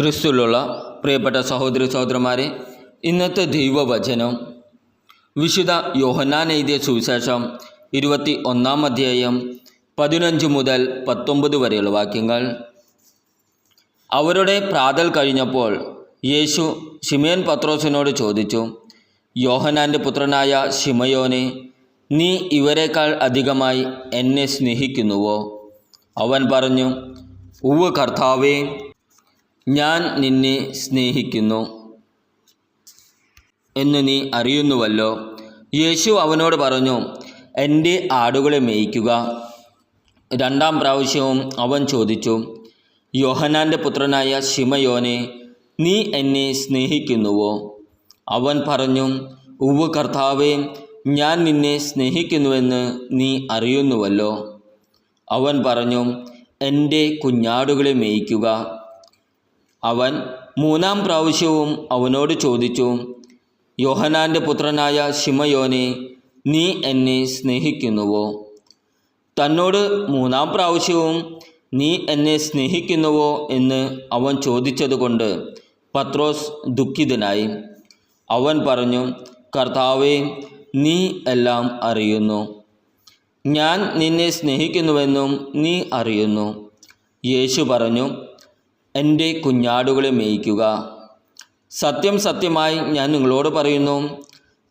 ക്രിസ്തുവിലുള്ള പ്രിയപ്പെട്ട സഹോദരി സഹോദരന്മാരെ ഇന്നത്തെ ദൈവവചനം വിശുദ്ധ യോഹന്നാൻ എഴുതിയ സുവിശേഷം ഇരുപത്തി ഒന്നാം അധ്യായം പതിനഞ്ച് മുതൽ പത്തൊമ്പത് വരെയുള്ള വാക്യങ്ങൾ. അവരുടെ പ്രാതൽ കഴിഞ്ഞപ്പോൾ യേശു ശിമയോൻ പത്രോസിനോട് ചോദിച്ചു യോഹനാന്റെ പുത്രനായ ഷിമയോനെ നീ ഇവരെക്കാൾ അധികമായി എന്നെ സ്നേഹിക്കുന്നുവോ? അവൻ പറഞ്ഞു ഉവ് കർത്താവേ ഞാൻ നിന്നെ സ്നേഹിക്കുന്നു. എന്ന് നീ അറിയുന്നുവല്ലോ. യേശു അവനോട് പറഞ്ഞു എന്റെ ആടുകളെ മേയ്ക്കുക. രണ്ടാം പ്രാവശ്യവും അവൻ ചോദിച്ചു യോഹനാന്റെ പുത്രനായ ശിമയോനെ നീ എന്നെ സ്നേഹിക്കുന്നുവോ? അവൻ പറഞ്ഞു ഉവ് കർത്താവേ ഞാൻ നിന്നെ സ്നേഹിക്കുന്നുവെന്ന് നീ അറിയുന്നുവല്ലോ. അവൻ പറഞ്ഞു എന്റെ കുഞ്ഞാടുകളെ മേയ്ക്കുക. അവൻ മൂന്നാം പ്രാവശ്യവും അവനോട് ചോദിച്ചു യോഹനാന്റെ പുത്രനായ ശിമയോനെ നീ എന്നെ സ്നേഹിക്കുന്നുവോ? തന്നോട് മൂന്നാം പ്രാവശ്യവും നീ എന്നെ സ്നേഹിക്കുന്നുവോ? എന്ന് അവൻ ചോദിച്ചതുകൊണ്ട് പത്രോസ് ദുഃഖിതനായി. അവൻ പറഞ്ഞു കർത്താവേ നീ എല്ലാം അറിയുന്നു. ഞാൻ നിന്നെ സ്നേഹിക്കുന്നുവെന്നും നീ അറിയുന്നു. യേശു പറഞ്ഞു എന്റെ കുഞ്ഞാടുകളെ മേയ്ക്കുക. സത്യം സത്യമായി ഞാൻ നിങ്ങളോട് പറയുന്നു.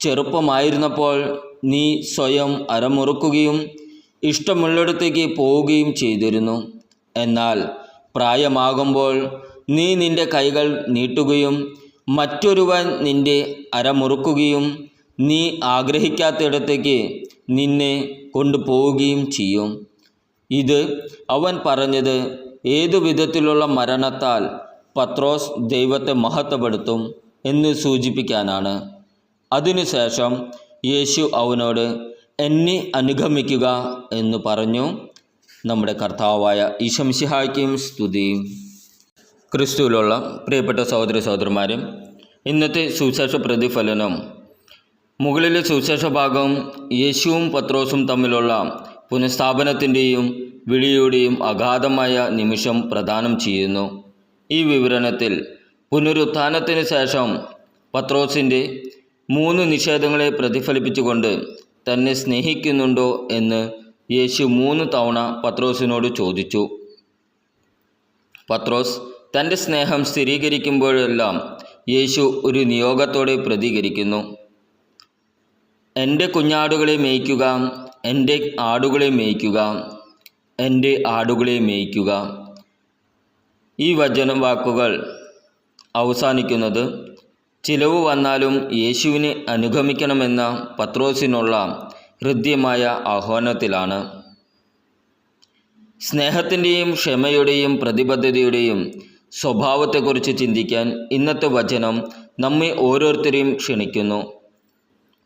ചെറുപ്പമായിരുന്നപ്പോൾ നീ സ്വയം അരമുറുക്കുകയും ഇഷ്ടമുള്ളിടത്തേക്ക് പോവുകയും ചെയ്തിരുന്നു. എന്നാൽ പ്രായമാകുമ്പോൾ നീ നിന്റെ കൈകൾ നീട്ടുകയും മറ്റൊരുവൻ നിന്റെ അരമുറുക്കുകയും നീ ആഗ്രഹിക്കാത്തിടത്തേക്ക് നിന്നെ കൊണ്ടുപോവുകയും ചെയ്യും. ഇത് അവൻ പറഞ്ഞത് ഏതു വിധത്തിലുള്ള മരണത്താൽ പത്രോസ് ദൈവത്തെ മഹത്വപ്പെടുത്തും എന്ന് സൂചിപ്പിക്കാനാണ്. അതിനുശേഷം യേശു അവനോട് എന്നെ അനുഗമിക്കുക എന്ന് പറഞ്ഞു. നമ്മുടെ കർത്താവായ ഈശംസിഹായ്ക്കും സ്തുതി. ക്രിസ്തുവിലുള്ള പ്രിയപ്പെട്ട സഹോദര സഹോദരന്മാരും ഇന്നത്തെ സുവിശേഷ പ്രതിഫലനം. മുകളിലെ സുവിശേഷ ഭാഗം യേശുവും പത്രോസും തമ്മിലുള്ള പുനഃസ്ഥാപനത്തിന്റെയും വിളിയുടെയും അഗാധമായ നിമിഷം പ്രദാനം ചെയ്യുന്നു. ഈ വിവരണത്തിൽ പുനരുത്ഥാനത്തിന് ശേഷം പത്രോസിന്റെ മൂന്ന് നിഷേധങ്ങളെ പ്രതിഫലിപ്പിച്ചുകൊണ്ട് തന്നെ സ്നേഹിക്കുന്നുണ്ടോ എന്ന് യേശു മൂന്ന് തവണ പത്രോസിനോട് ചോദിച്ചു. പത്രോസ് തന്റെ സ്നേഹം സ്ഥിരീകരിക്കുമ്പോഴെല്ലാം യേശു ഒരു നിയോഗത്തോടെ പ്രതികരിക്കുന്നു. എന്റെ കുഞ്ഞാടുകളെ മേയ്ക്കുക എന്റെ ആടുകളെ മേയ്ക്കുക എന്റെ ആടുകളെ മേയ്ക്കുക. ഈ വചന വാക്കുകൾ അവസാനിക്കുന്നത് ചിലവ് വന്നാലും യേശുവിനെ അനുഗമിക്കണമെന്ന പത്രോസിനുള്ള ഹൃദ്യമായ ആഹ്വാനത്തിലാണ്. സ്നേഹത്തിന്റെയും ക്ഷമയുടെയും പ്രതിബദ്ധതയുടെയും സ്വഭാവത്തെക്കുറിച്ച് ചിന്തിക്കാൻ ഇന്നത്തെ വചനം നമ്മെ ഓരോരുത്തരെയും ക്ഷണിക്കുന്നു.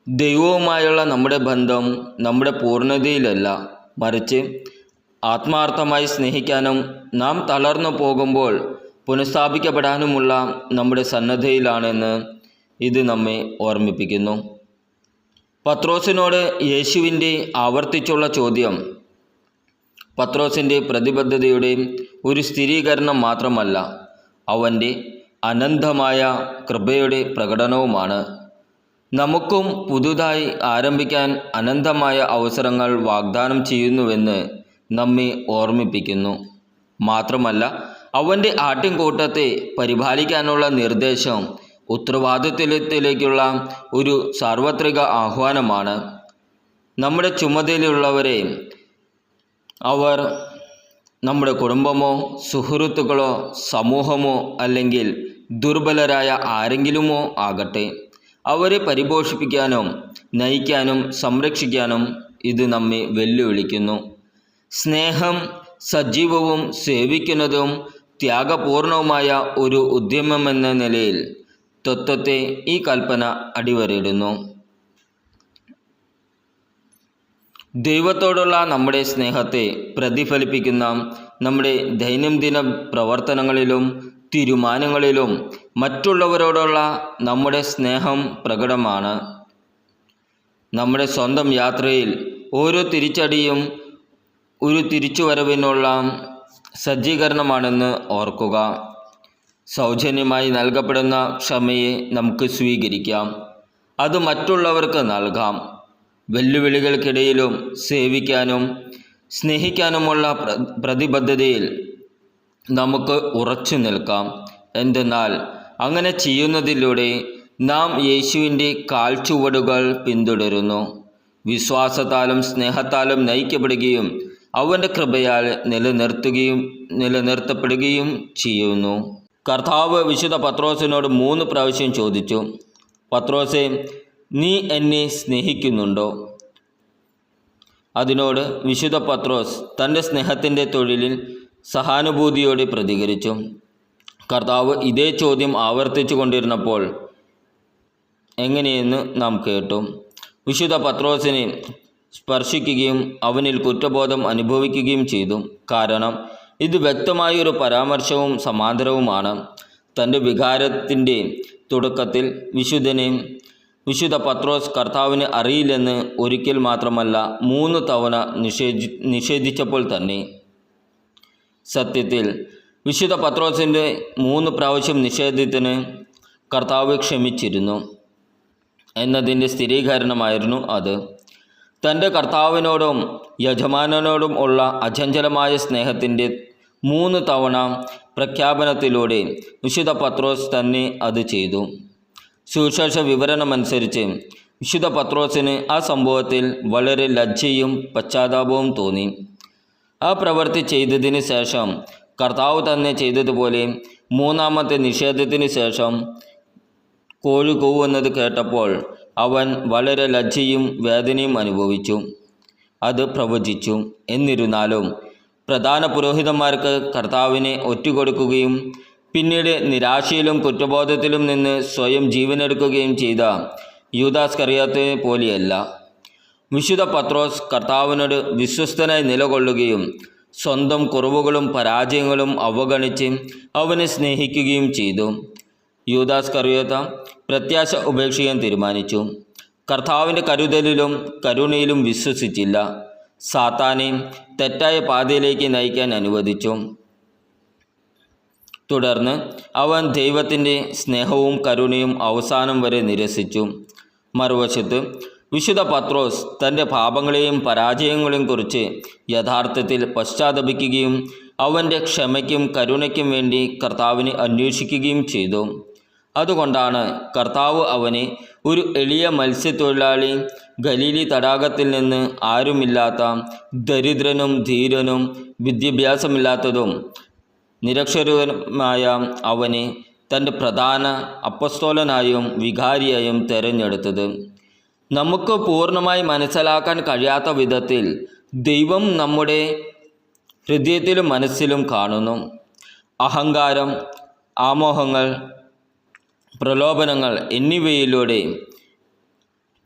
ദൈവവുമായുള്ള നമ്മുടെ ബന്ധം നമ്മുടെ പൂർണതയിലല്ല. മറിച്ച് ആത്മാർത്ഥമായി സ്നേഹിക്കാനും നാം തളർന്നു പോകുമ്പോൾ പുനഃസ്ഥാപിക്കപ്പെടാനുമുള്ള നമ്മുടെ സന്നദ്ധയിലാണെന്ന് ഇത് നമ്മെ ഓർമ്മിപ്പിക്കുന്നു. പത്രോസിനോട് യേശുവിന്റെ ആവർത്തിച്ചുള്ള ചോദ്യം പത്രോസിന്റെ പ്രതിബദ്ധതയുടെ ഒരു സ്ഥിരീകരണം മാത്രമല്ല അവന്റെ അനന്തമായ കൃപയുടെ പ്രകടനവുമാണ്. നമുക്കും പുതുതായി ആരംഭിക്കാൻ അനന്തമായ അവസരങ്ങൾ വാഗ്ദാനം ചെയ്യുന്നുവെന്ന് നമ്മെ ഓർമ്മിപ്പിക്കുന്നു. മാത്രമല്ല അവന്റെ ആട്ടിൻകൂട്ടത്തെ പരിപാലിക്കാനുള്ള നിർദ്ദേശം ഉത്തരവാദിത്വത്തിലേക്കുള്ള ഒരു സാർവത്രിക ആഹ്വാനമാണ്. നമ്മുടെ ചുമതലയുള്ളവരെ അവർ നമ്മുടെ കുടുംബമോ സുഹൃത്തുക്കളോ സമൂഹമോ അല്ലെങ്കിൽ ദുർബലരായ ആരെങ്കിലുമോ ആകട്ടെ അവരെ പരിപോഷിപ്പിക്കാനും നയിക്കാനും സംരക്ഷിക്കാനും ഇത് നമ്മെ വെല്ലുവിളിക്കുന്നു. സ്നേഹം സജീവവും സേവിക്കുന്നതും ത്യാഗപൂർണവുമായ ഒരു ഉദ്യമമെന്ന നിലയിൽ തത്വത്തെ ഈ കൽപ്പന അടിവരയിടുന്നു. ദൈവത്തോടുള്ള നമ്മുടെ സ്നേഹത്തെ പ്രതിഫലിപ്പിക്കുന്ന നമ്മുടെ ദൈനംദിന പ്രവർത്തനങ്ങളിലും തീരുമാനങ്ങളിലും മറ്റുള്ളവരോടുള്ള നമ്മുടെ സ്നേഹം പ്രകടമാണ്. നമ്മുടെ സ്വന്തം യാത്രയിൽ ഓരോ തിരിച്ചടിയും ഒരു തിരിച്ചുവരവിനുള്ള സജ്ജീകരണമാണെന്ന് ഓർക്കുക. സൗജന്യമായി നൽകപ്പെടുന്ന ക്ഷമയെ നമുക്ക് സ്വീകരിക്കാം. അത് മറ്റുള്ളവർക്ക് നൽകാം. വെല്ലുവിളികൾക്കിടയിലും സേവിക്കാനും സ്നേഹിക്കാനുമുള്ള പ്രതിബദ്ധതയിൽ നമുക്ക് ഉറച്ചു നിൽക്കാം. എന്തെന്നാൽ അങ്ങനെ ചെയ്യുന്നതിലൂടെ നാം യേശുവിന്റെ കാൽച്ചുവടുകൾ പിന്തുടരുന്നു. വിശ്വാസത്താലും സ്നേഹത്താലും നയിക്കപ്പെടുകയും അവന്റെ കൃപയാൽ നിലനിർത്തുകയും നിലനിർത്തപ്പെടുകയും ചെയ്യുന്നു. കർത്താവ് വിശുദ്ധ പത്രോസിനോട് മൂന്ന് പ്രാവശ്യം ചോദിച്ചു പത്രോസെ നീ എന്നെ സ്നേഹിക്കുന്നുണ്ടോ? അതിനോട് വിശുദ്ധ പത്രോസ് തന്റെ സ്നേഹത്തിന്റെ തൊഴിലിൽ സഹാനുഭൂതിയോടെ പ്രതികരിച്ചു. കർത്താവ് ഇതേ ചോദ്യം ആവർത്തിച്ചു കൊണ്ടിരുന്നപ്പോൾ എങ്ങനെയെന്ന് നാം കേട്ടു. വിശുദ്ധ പത്രോസിനെ സ്പർശിക്കുകയും അവനിൽ കുറ്റബോധം അനുഭവിക്കുകയും ചെയ്തു. കാരണം ഇത് വ്യക്തമായൊരു പരാമർശവും സമാന്തരവുമാണ്. തന്റെ വികാരത്തിന്റെ തുടക്കത്തിൽ വിശുദ്ധനെ വിശുദ്ധ പത്രോസ് കർത്താവിന് അറിയില്ലെന്ന് ഒരിക്കൽ മാത്രമല്ല മൂന്ന് തവണ നിഷേധി നിഷേധിച്ചപ്പോൾ തന്നെ. സത്യത്തിൽ വിശുദ്ധ പത്രോസിന്റെ മൂന്ന് പ്രാവശ്യം നിഷേധത്തിന് കർത്താവ് ക്ഷമിച്ചിരുന്നു. എന്നതിന്റെ സ്ഥിരീകരണമായിരുന്നു അത്. തന്റെ കർത്താവിനോടും യജമാനനോടും ഉള്ള അചഞ്ചലമായ സ്നേഹത്തിന്റെ മൂന്ന് തവണ പ്രഖ്യാപനത്തിലൂടെ വിശുദ്ധ പത്രോസ് തന്നെ അത് ചെയ്തു. സുവിശേഷ വിവരണമനുസരിച്ച് വിശുദ്ധ പത്രോസിന് ആ സംഭവത്തിൽ വളരെ ലജ്ജയും പശ്ചാത്താപവും തോന്നി. ആ പ്രവൃത്തി ചെയ്തതിന് ശേഷം കർത്താവ് തന്നെ ചെയ്തതുപോലെ മൂന്നാമത്തെ നിഷേധത്തിന് ശേഷം കോഴി കൂവുന്നത് കേട്ടപ്പോൾ അവൻ വളരെ ലജ്ജയും വേദനയും അനുഭവിച്ചു. അത് പ്രവചിച്ചു. എന്നിരുന്നാലും പ്രധാന പുരോഹിതന്മാർക്ക് കർത്താവിനെ ഒറ്റുകൊടുക്കുകയും പിന്നീട് നിരാശയിലും കുറ്റബോധത്തിലും നിന്ന് സ്വയം ജീവനെടുക്കുകയും ചെയ്ത യൂദാസ് കറിയാത്തെ പോലെയല്ല. വിശുദ്ധ പത്രോസ് കർത്താവിനോട് വിശ്വസ്തനായി നിലകൊള്ളുകയും സ്വന്തം കുറവുകളും പരാജയങ്ങളും അവഗണിച്ച് അവനെ സ്നേഹിക്കുകയും ചെയ്തു. യൂദാസ് കറിയത്ത പ്രത്യാശ ഉപേക്ഷിക്കാൻ തീരുമാനിച്ചു. കർത്താവിന്റെ കരുതലിലും കരുണയിലും വിശ്വസിച്ചില്ല. സാത്താനെ തെറ്റായ പാതയിലേക്ക് നയിക്കാൻ അനുവദിച്ചു. തുടർന്ന് അവൻ ദൈവത്തിന്റെ സ്നേഹവും കരുണയും അവസാനം വരെ നിരസിച്ചു. മറുവശത്ത് വിശുദ്ധ പത്രോസ് തന്റെ പാപങ്ങളെയും പരാജയങ്ങളെയും കുറിച്ച് യഥാർത്ഥത്തിൽ പശ്ചാത്തപിക്കുകയും അവന്റെ ക്ഷമയ്ക്കും കരുണയ്ക്കും വേണ്ടി കർത്താവിനെ അന്വേഷിക്കുകയും ചെയ്തു. അതുകൊണ്ടാണ് കർത്താവ് അവനെ ഒരു എളിയ മത്സ്യത്തൊഴിലാളി ഗലീലി തടാകത്തിൽ നിന്ന് ആരുമില്ലാത്ത ദരിദ്രനും ധീരനും വിദ്യാഭ്യാസമില്ലാത്തതും നിരക്ഷരമായ അവനെ തന്റെ പ്രധാന അപ്പസ്തോലനായും വികാരിയായും തിരഞ്ഞെടുത്തത്. നമുക്ക് പൂർണമായി മനസ്സിലാക്കാൻ കഴിയാത്ത വിധത്തിൽ ദൈവം നമ്മുടെ ഹൃദയത്തിലും മനസ്സിലും കാണുന്നു. അഹങ്കാരം ആമോഹങ്ങൾ പ്രലോഭനങ്ങൾ എന്നിവയിലൂടെ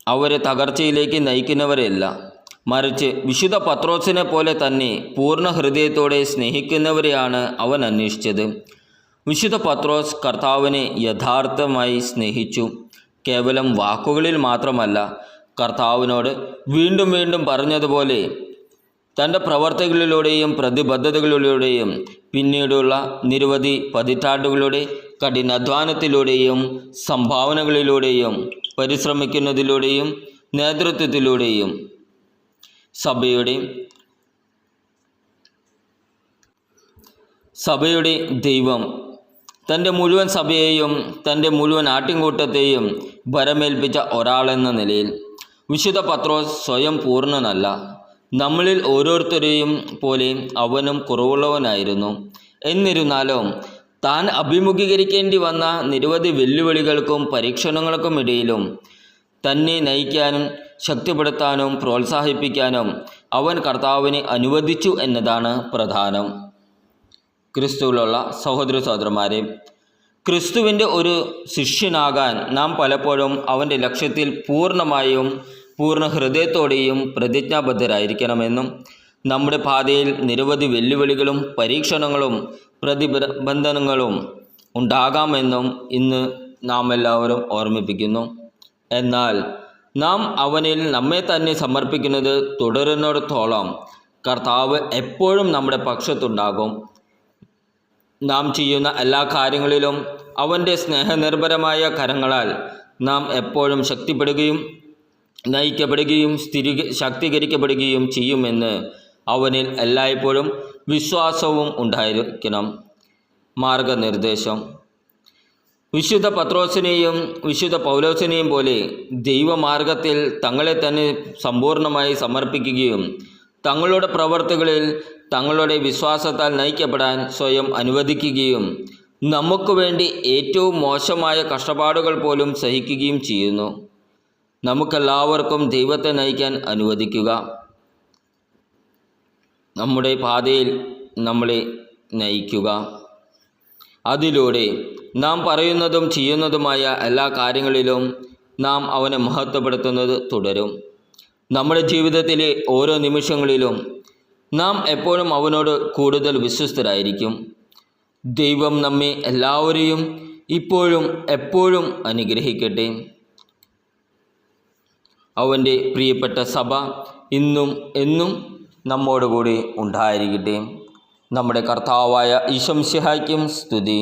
അവരെ തകർച്ചയിലേക്ക് നയിക്കുന്നവരല്ല. മറിച്ച് വിശുദ്ധ പത്രോസിനെ പോലെ തന്നെ പൂർണ ഹൃദയത്തോടെ സ്നേഹിക്കുന്നവരെയാണ് അവൻ അന്വേഷിച്ചത്. വിശുദ്ധ പത്രോസ് കർത്താവിനെ യഥാർത്ഥമായി സ്നേഹിച്ചു. കേവലം വാക്കുകളിൽ മാത്രമല്ല കർത്താവിനോട് വീണ്ടും വീണ്ടും പറഞ്ഞതുപോലെ തന്റെ പ്രവർത്തികളിലൂടെയും പ്രതിബദ്ധതകളിലൂടെയും പിന്നീടുള്ള നിരവധി പതിറ്റാണ്ടുകളുടെ കഠിനാധ്വാനത്തിലൂടെയും സംഭാവനകളിലൂടെയും പരിശ്രമിക്കുന്നതിലൂടെയും നേതൃത്വത്തിലൂടെയും. സഭയുടെ സഭയുടെ ദൈവം തന്റെ മുഴുവൻ സഭയെയും തന്റെ മുഴുവൻ ആട്ടിൻകൂട്ടത്തെയും ഭരമേൽപ്പിച്ച ഒരാളെന്ന നിലയിൽ വിശുദ്ധ പത്രോസ് സ്വയം പൂർണനല്ല. നമ്മളിൽ ഓരോരുത്തരെയും പോലെ അവനും കുറവുള്ളവനായിരുന്നു. എന്നിരുന്നാലും താൻ അഭിമുഖീകരിക്കേണ്ടി വന്ന നിരവധി വെല്ലുവിളികൾക്കും പരീക്ഷണങ്ങൾക്കും ഇടയിലും തന്നെ നയിക്കാനും ശക്തിപ്പെടുത്താനും പ്രോത്സാഹിപ്പിക്കാനും അവൻ കർത്താവിനെ അനുവദിച്ചു എന്നതാണ് പ്രധാനം. ക്രിസ്തുവിലുള്ള സഹോദര സഹോദരന്മാരെ ക്രിസ്തുവിന്റെ ഒരു ശിഷ്യനാകാൻ നാം പലപ്പോഴും അവന്റെ ലക്ഷ്യത്തിൽ പൂർണമായും പൂർണ ഹൃദയത്തോടെയും പ്രതിജ്ഞാബദ്ധരായിരിക്കണമെന്നും നമ്മുടെ പാതയിൽ നിരവധി വെല്ലുവിളികളും പരീക്ഷണങ്ങളും പ്രതിബന്ധനങ്ങളും ഉണ്ടാകാമെന്നും ഇന്ന് നാം എല്ലാവരും ഓർമ്മിപ്പിക്കുന്നു. എന്നാൽ നാം അവനിൽ നമ്മെ തന്നെ സമർപ്പിക്കുന്നത് തുടരുന്നിടത്തോളം കർത്താവ് എപ്പോഴും നമ്മുടെ പക്ഷത്തുണ്ടാകും. നാം ചെയ്യുന്ന എല്ലാ കാര്യങ്ങളിലും അവന്റെ സ്നേഹനിർഭരമായ കരങ്ങളാൽ നാം എപ്പോഴും ശക്തിപ്പെടുകയും നയിക്കപ്പെടുകയും സ്ഥിരീ ശക്തീകരിക്കപ്പെടുകയും ചെയ്യുമെന്ന് അവനിൽ എല്ലായ്പ്പോഴും വിശ്വാസവും ഉണ്ടായിരിക്കണം. മാർഗനിർദ്ദേശം. വിശുദ്ധ പത്രോസിനെയും വിശുദ്ധ പൗലോസിനെയും പോലെ ദൈവമാർഗത്തിൽ തങ്ങളെ തന്നെ സമ്പൂർണമായി സമർപ്പിക്കുകയും തങ്ങളുടെ പ്രവർത്തികളിൽ തങ്ങളുടെ വിശ്വാസത്താൽ നയിക്കപ്പെടാൻ സ്വയം അനുവദിക്കുകയും നമുക്ക് വേണ്ടി ഏറ്റവും മോശമായ കഷ്ടപ്പാടുകൾ പോലും സഹിക്കുകയും ചെയ്യുന്നു. നമുക്കെല്ലാവർക്കും ദൈവത്തെ നയിക്കാൻ അനുവദിക്കുക. നമ്മുടെ പാതയിൽ നമ്മളെ നയിക്കുക. അതിലൂടെ നാം പറയുന്നതും ചെയ്യുന്നതുമായ എല്ലാ കാര്യങ്ങളിലും നാം അവനെ മഹത്വപ്പെടുത്തുന്നത് തുടരും. നമ്മുടെ ജീവിതത്തിലെ ഓരോ നിമിഷങ്ങളിലും നാം എപ്പോഴും അവനോട് കൂടുതൽ വിശ്വസ്തരായിരിക്കും. ദൈവം നമ്മെ എല്ലാവരെയും ഇപ്പോഴും എപ്പോഴും അനുഗ്രഹിക്കട്ടെ. അവന്റെ പ്രിയപ്പെട്ട സഭ ഇന്നും എന്നും നമ്മോടുകൂടി ഉണ്ടായിരിക്കട്ടെ. നമ്മുടെ കർത്താവായ ഈശംസിഹായ്ക്കും സ്തുതി.